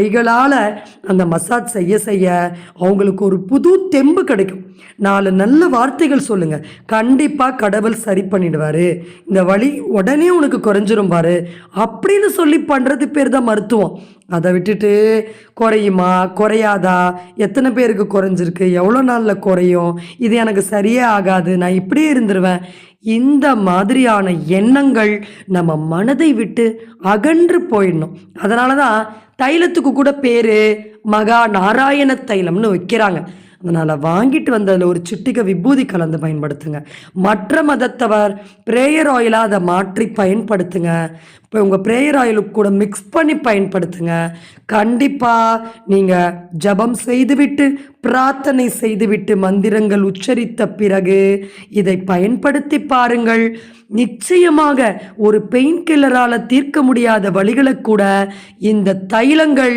கைகளால் அந்த மசாஜ் செய்ய செய்ய அவங்களுக்கு ஒரு புது தெம்பு கிடைக்கும். நாலு நல்ல வார்த்தைகள் சொல்லுங்கள் கண்டிப்பாக கடவுள் சரி பண்ணிடுவார். இந்த வழி உடனே உனக்கு குறைஞ்சிரும் பாரு. அப்படின்னு சொல்லி பண்ணுறது பேர் தான் மருத்துவம். அதை விட்டுட்டு குறையுமா? குறையாதா? எத்தனை பேருக்கு குறைஞ்சிருக்கு? எவ்வளோ நாளில் குறையும்? இது எனக்கு சரியே ஆகாது. நான் இப்படியே இருந்துருவேன். இந்த மாதிரியான எண்ணங்கள் நம்ம மனதை விட்டு அகன்று போயிடணும். அதனால தான் தைலத்துக்கு கூட பேர் மகா நாராயண தைலம்னு வைக்கிறாங்க. அதனால் வாங்கிட்டு வந்ததில் ஒரு சிட்டிகை விபூதி கலந்து பயன்படுத்துங்க. மற்ற மதத்தவர் ப்ரேயர் ஆயிலாக அதை மாற்றி பயன்படுத்துங்க. இப்போ உங்கள் ப்ரேயர் ஆயிலுக்கு கூட மிக்ஸ் பண்ணி பயன்படுத்துங்க. கண்டிப்பாக நீங்கள் ஜபம் செய்துவிட்டு பிரார்த்தனை செய்துவிட்டு மந்திரங்கள் உச்சரித்த பிறகு இதை பயன்படுத்தி பாருங்கள். நிச்சயமாக ஒரு பெயின் கில்லரால் தீர்க்க முடியாத வழிகளை கூட இந்த தைலங்கள்